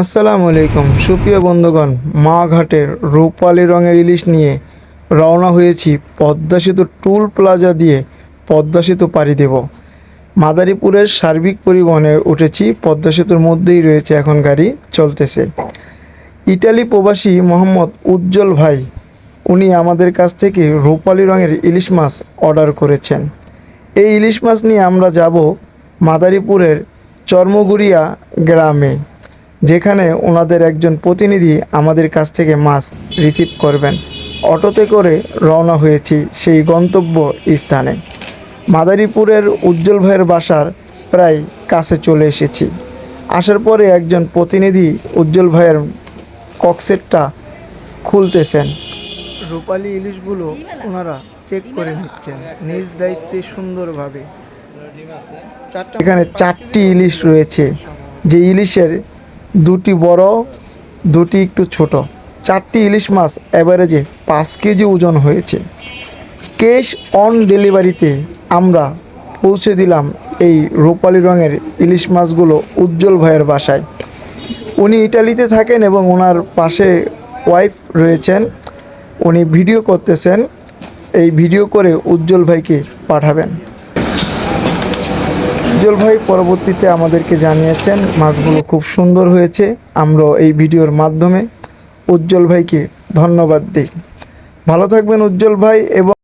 আসসালামু আলাইকুম। সুপ্রিয় বন্ধুগণ মা ঘাটের রূপালী রঙের ইলিশ নিয়ে রওনা হয়েছি পদ্মা সেতু টুল প্লাজা দিয়ে পদ্মা সেতু পাড়ি দেব। মাদারীপুরের সার্বিক পরিবহনে উঠেছি, পদ্মা সেতুর মধ্যেই রয়েছে এখন গাড়ি চলতেছে। ইটালি প্রবাসী মোহাম্মদ উজ্জ্বল ভাই, উনি আমাদের কাছ থেকে রূপালী রঙের ইলিশ মাছ অর্ডার করেছেন। এই ইলিশ মাছ নিয়ে আমরা যাব মাদারীপুরের চর্মগুড়িয়া গ্রামে। যেখানে ওনাদের একজন প্রতিনিধি আমাদের কাছ থেকে মাছ রিসিভ করবেন। অটোতে করে রওনা হয়েছি সেই গন্তব্য স্থানে। মাদারীপুরের উজ্জ্বল ভাইয়ের বাসার প্রায় কাছে চলে এসেছি। আসার পরে একজন প্রতিনিধি উজ্জ্বল ভাইয়ের ককসেটটা খুলতেছেন। রূপালী ইলিশগুলো ওনারা চেক করে নিচ্ছেন। নিজ দায়িত্বে সুন্দরভাবে। এখানে চারটি ইলিশ রয়েছে। যে ইলিশের দুটি বড়, দুটি একটু ছোট। চারটি ইলিশ মাছ অ্যাভারেজে পাঁচ কেজি ওজন হয়েছে। ক্যাশ অন ডেলিভারিতে আমরা পৌঁছে দিলাম এই রূপালি রঙের ইলিশ মাছগুলো উজ্জ্বল ভাইয়ের বাসায়। উনি ইটালিতে থাকেন এবং ওনার পাশে ওয়াইফ রয়েছেন। উনি ভিডিও করতেছেন। এই ভিডিও করে উজ্জ্বল ভাইকে পাঠাবেন। উজ্জ্বল ভাই পরবর্তীতে আমাদেরকে জানিয়েছেন, মাছগুলো খুব সুন্দর হয়েছে। আমরা এই ভিডিওর মাধ্যমে উজ্জ্বল ভাইকে ধন্যবাদ দিই। ভালো থাকবেন উজ্জ্বল ভাই এবং